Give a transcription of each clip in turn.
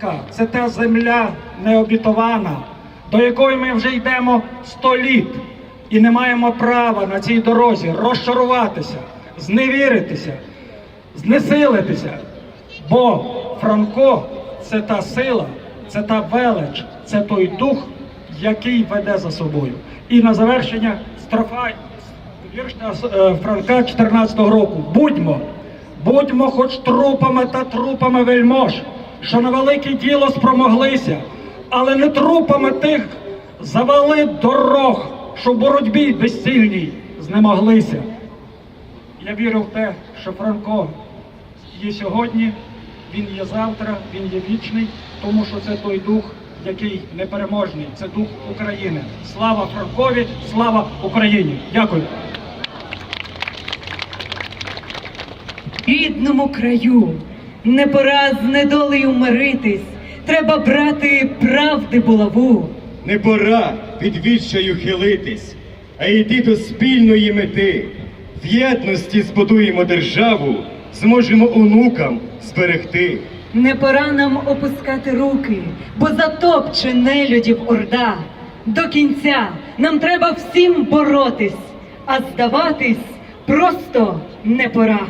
Франка. Це та земля необітована, до якої ми вже йдемо сто літ. І не маємо права на цій дорозі розчаруватися, зневіритися, знесилитися. Бо Франко це та сила, це та велич, це той дух, який веде за собою. І на завершення строфа вірш е, Франка 14-го року. Будьмо, будьмо хоч трупами та трупами вельмож, що на велике діло спромоглися, але не трупами тих завали дорог, що в боротьбі безсильній знемоглися. Я вірю в те, що Франко є сьогодні, він є завтра, він є вічний, тому що це той дух, який непереможний, це дух України. Слава Франкові, слава Україні! Дякую. рідному краю, не пора з недолею миритись, треба брати правди булаву. Не пора від відчаю хилитись, а йти до спільної мети. В єдності збудуємо державу, зможемо онукам зберегти. Не пора нам опускати руки, бо затопче нелюдів орда. До кінця нам треба всім боротись, а здаватись просто не пора.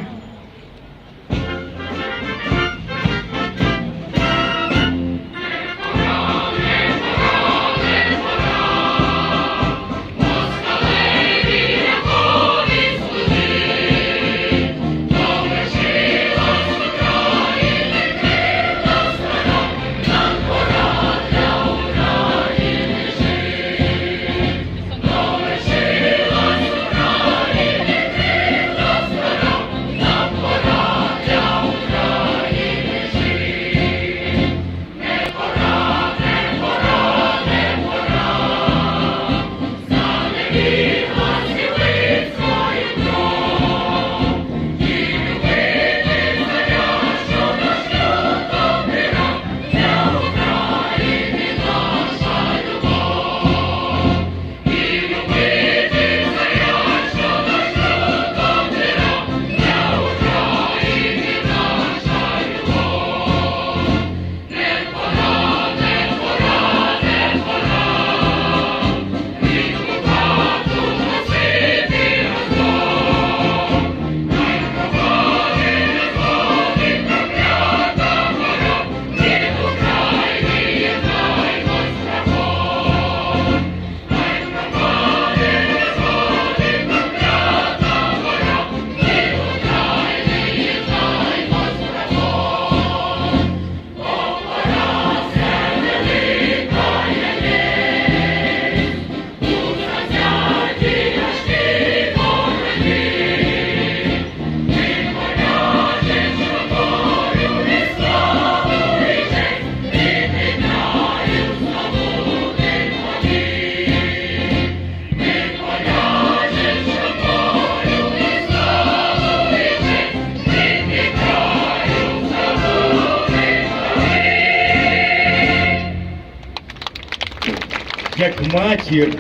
Матір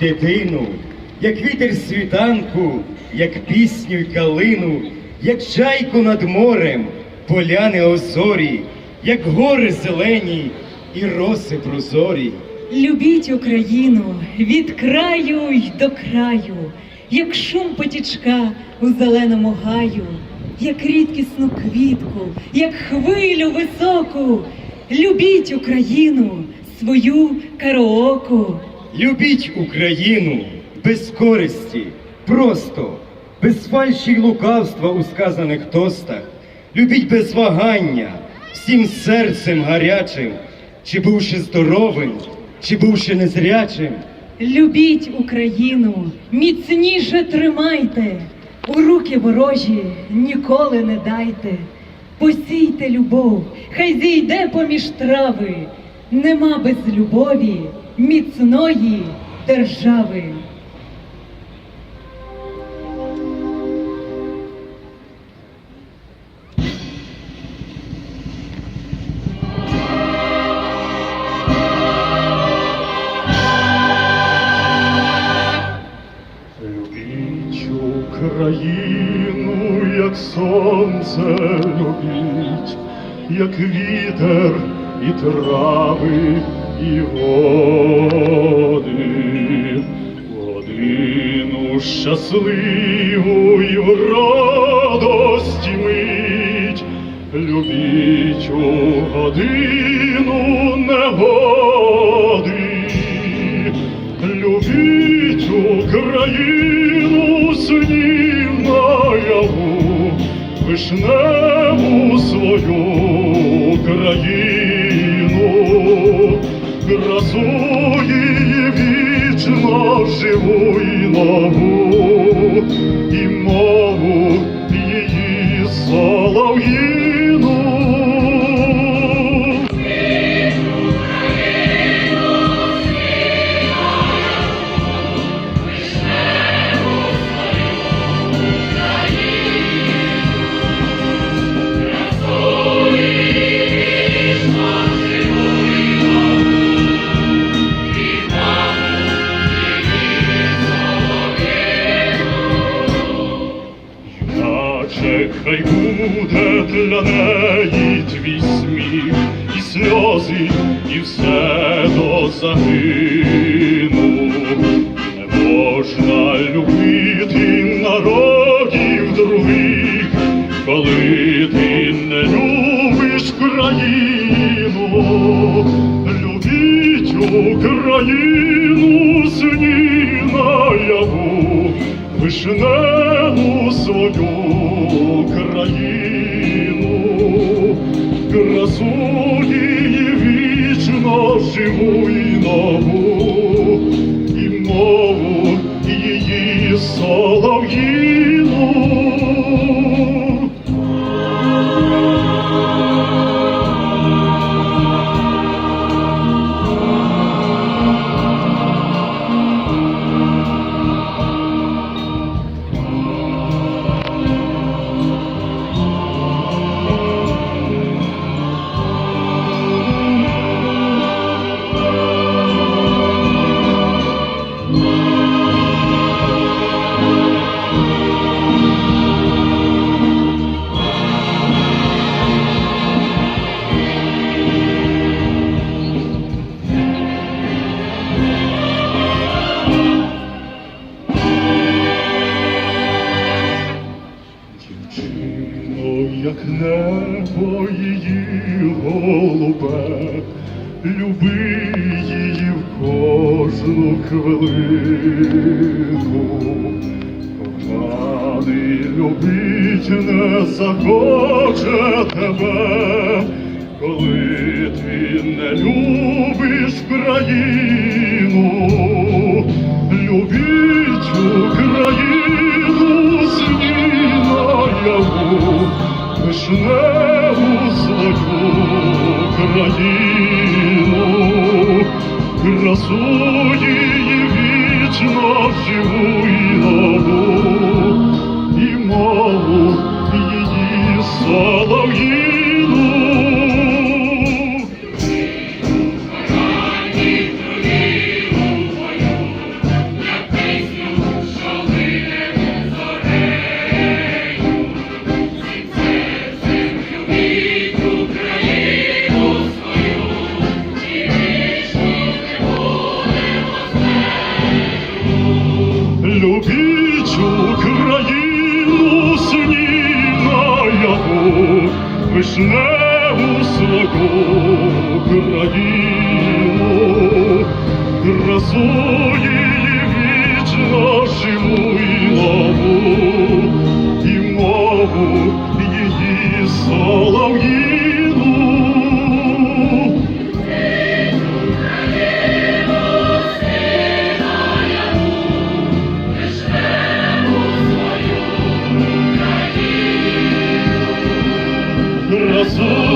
дитину, як вітер світанку, як пісню й калину, як чайку над морем, поляни озорі, як гори зелені і роси прозорі. Любіть Україну від краю й до краю, як шум потічка у зеленому гаю, як рідкісну квітку, як хвилю високу. Любіть Україну, свою караоку. Любіть Україну без користі, просто, без фальші лукавства у сказаних тостах. Любіть без вагання, всім серцем гарячим, чи бувши здоровим, чи бувши незрячим. Любіть Україну, міцніше тримайте, у руки ворожі ніколи не дайте. Посійте любов, хай зійде поміж трави, нема без любові міцної держави. Україну, як сонце любіть, як вітер і трави, і води, годину щасливу і в радості мить, любіть у годину негоди, любіть Україну снів наяву, вишневу свою країну, красу її вічно живу і нову, і мову хай буде для неї твій сміх, і сльози, і все до загину. Не можна любити народів других, коли ти не любиш країну. Любіть Україну красу її вічно живу і нову, і мову як небо її голубе, люби її в кожну хвилину. Коханий любить не захоче тебе, коли ти не любиш країну. Любіть Україну сні наяву, вишневу свою країну, красу її вічно живу і нову, і мову її солов'їну. Вишневу свого країну, красу її вічно живу і нову, Красу